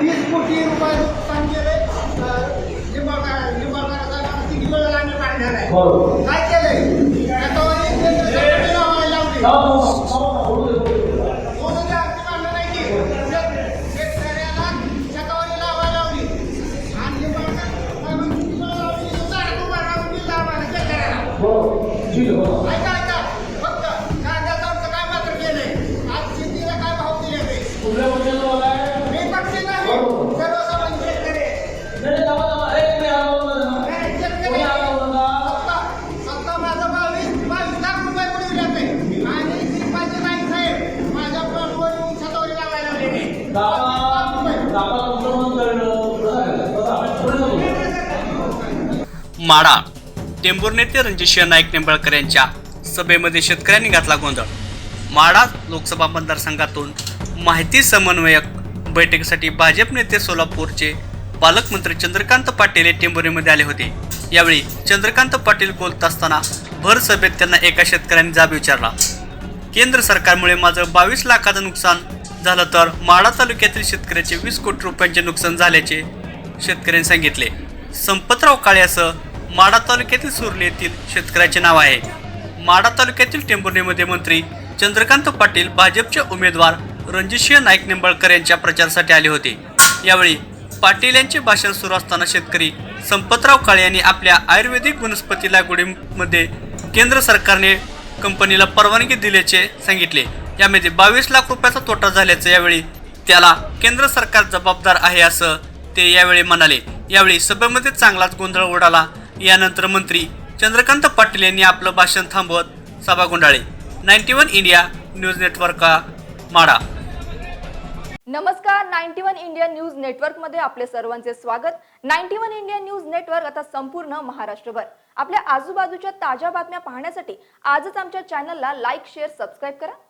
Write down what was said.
वीस कोटी रुपये नुकसान केले लिंबाळकर लिंबाळकर किती वेळ आम्ही काढणार आहे. बरोबर काय केलंय? त्याच्यावर एक केंद्र सरकारने लावायला माडा. टेंभूर नेते रणजितसिंह नाईक निंबाळकर यांच्या सभेमध्ये शेतकऱ्यांनी घातला गोंधळ. माडा लोकसभा मतदारसंघातून माहिती समन्वयक बैठकीसाठी भाजप नेते सोलापूरचे पालकमंत्री चंद्रकांत पाटील हे टेंभुरीमध्ये आले होते. यावेळी चंद्रकांत पाटील बोलत असताना भर सभेत त्यांना एका शेतकऱ्यांनी जाब विचारला. केंद्र सरकारमुळे माझं बावीस लाखाचं नुकसान झालं तर माडा तालुक्यातील शेतकऱ्याचे वीस कोटी रुपयांचे नुकसान झाल्याचे शेतकऱ्यांनी सांगितले. संपतराव काळे असं माडा तालुक्यातील सुरली येथील शेतकऱ्याचे नाव आहे. माडा तालुक्यातील टेंभुर्णीमध्ये मंत्री चंद्रकांत पाटील भाजपचे उमेदवार रणजितसिंह नाईक निंबाळकर यांच्या प्रचारासाठी आले होते. यावेळी पाटील यांचे भाषण सुरू असताना शेतकरी संपतराव काळे यांनी आपल्या आयुर्वेदिक वनस्पती लागवडीमध्ये केंद्र सरकारने कंपनीला परवानगी दिल्याचे सांगितले. यामध्ये बावीस लाख रुपयाचा तोटा झाल्याचं यावेळी त्याला केंद्र सरकार जबाबदार आहे असं ते यावेळी म्हणाले. यावेळी सभेमध्ये चांगलाच गोंधळ उडाला. यानंतर मंत्री चंद्रकांत पाटील यांनी आपलं भाषण थांबवत सभा गुंडाळी ninety one India news network माडा नमस्कार नाईन्टी वन इंडिया न्यूज नेटवर्कमध्ये आपले सर्वांचे स्वागत. Ninety one India news network आता संपूर्ण महाराष्ट्रभर. आपल्या आजूबाजूच्या ताज्या बातम्या पाहण्यासाठी आजच आमच्या चॅनलला लाईक शेअर सबस्क्राईब करा.